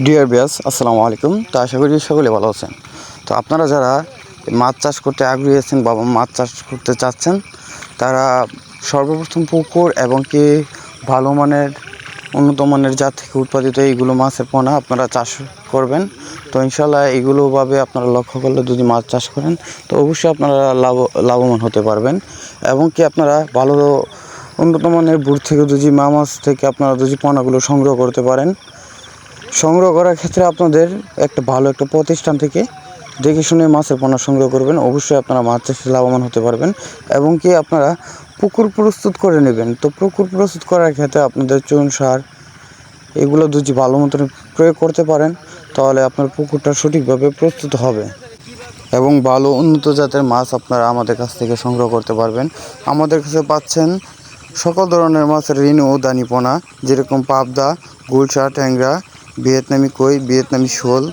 Deer বিয়াস আসসালামু আলাইকুম। তো আশা করি সকলে ভালো আছেন। তো আপনারা যারা মাছ চাষ করতে আগ্রহী আছেন বা মাছ চাষ করতে চাচ্ছেন, তারা সর্বপ্রথম পুকুর এবং কি ভালো মানের, উন্নত মানের জাত থেকে উৎপাদিত এইগুলো মাছের পোনা আপনারা চাষ করবেন। তো ইনশাল্লাহ এইগুলোভাবে আপনারা লক্ষ্য করলে যদি মাছ চাষ করেন, তো অবশ্যই আপনারা লাভ, লাভবান হতে পারবেন। এবং কি আপনারা ভালো উন্নত মানের বুট থেকে যদি মা মাছ থেকে আপনারা যদি পোনাগুলো সংগ্রহ করতে পারেন সংগ্রহ করার ক্ষেত্রে আপনাদের একটা ভালো একটা প্রতিষ্ঠান থেকে দেখে শুনে মাছের পোনা সংগ্রহ করবেন। অবশ্যই আপনারা মাছ চাষে লাভবান হতে পারবেন এবং কি আপনারা পুকুর প্রস্তুত করে নেবেন। তো পুকুর প্রস্তুত করার ক্ষেত্রে আপনাদের চুন সার এগুলো যদি ভালো মতন প্রয়োগ করতে পারেন, তাহলে আপনার পুকুরটা সঠিকভাবে প্রস্তুত হবে এবং ভালো উন্নত জাতের মাছ আপনারা আমাদের কাছ থেকে সংগ্রহ করতে পারবেন। আমাদের কাছে পাচ্ছেন সকল ধরনের মাছের ঋণ ও দানিপোনা, যেরকম পাবদা, গুলশা, ট্যাংরা ভিয়েতনামি কই, ভিয়েতনামি শোল,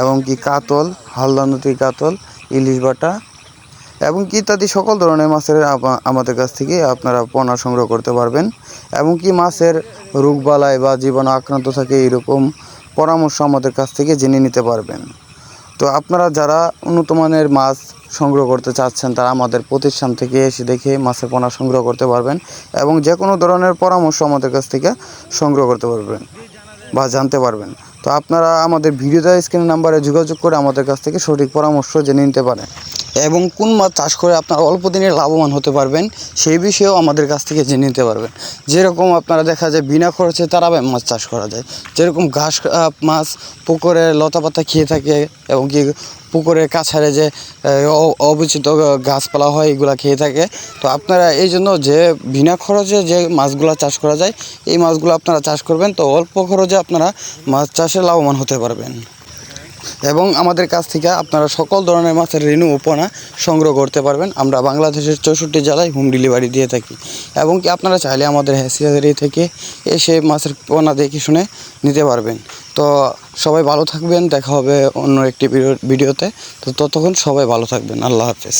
এবং কি কাতল, হালদা নদীর কাতল, ইলিশ বাটা, এবং কি ইত্যাদি সকল ধরনের মাছের আমাদের কাছ থেকে আপনারা পোনা সংগ্রহ করতে পারবেন, এবং কি মাছের রোগবালাই বা জীবাণু আক্রান্ত থাকে এরকম পরামর্শ আমাদের কাছ থেকে জেনে নিতে পারবেন। তো আপনারা যারা উন্নত মানের মাছ সংগ্রহ করতে চাচ্ছেন, তারা আমাদের প্রতিষ্ঠান থেকে এসে দেখে মাছের পোনা সংগ্রহ করতে পারবেন, এবং যে কোনো ধরনের পরামর্শ আমাদের কাছ থেকে সংগ্রহ করতে পারবেন। বা জানতে পারবেন। তো আপনারা আমাদের ভিডিও ভিডিওতে স্ক্রিন নাম্বারে যোগাযোগ করে আমাদের কাছ থেকে সঠিক পরামর্শ জেনে নিতে পারেন। এবং কোন মাছ চাষ করে আপনারা অল্প দিনে লাভবান হতে পারবেন, সেই বিষয়েও আমাদের কাছ থেকে জেনে নিতে পারবেন। যেরকম আপনারা দেখা যায় বিনা খরচে তারাবাই মাছ চাষ করা যায়। যেরকম ঘাস মাছ পুকুরে লতা পাতা খেয়ে থাকে এবং কি পুকুরের কাছারে যে অবচিত গাছপালা হয়, এগুলা খেয়ে থাকে। তো আপনারা এই জন্য যে বিনা খরচে যে মাছগুলো চাষ করা যায়, এই মাছগুলো আপনারা চাষ করবেন। তো অল্প খরচে আপনারা মাছ চাষে লাভবান হতে পারবেন। এবং আমাদের কাছ থেকে আপনারা সকল ধরনের মাছের রেণু উপনা সংগ্রহ করতে পারবেন। আমরা বাংলাদেশের চৌষট্টি জেলায় হোম ডেলিভারি দিয়ে থাকি। এবং কি আপনারা চাইলে আমাদের হ্যাসিয়ারি থেকে এসে মাছের পোনা দেখে শুনে নিতে পারবেন। তো সবাই ভালো থাকবেন। দেখা হবে অন্য একটি ভিডিওতে। তো ততক্ষণ সবাই ভালো থাকবেন। আল্লাহ হাফেজ।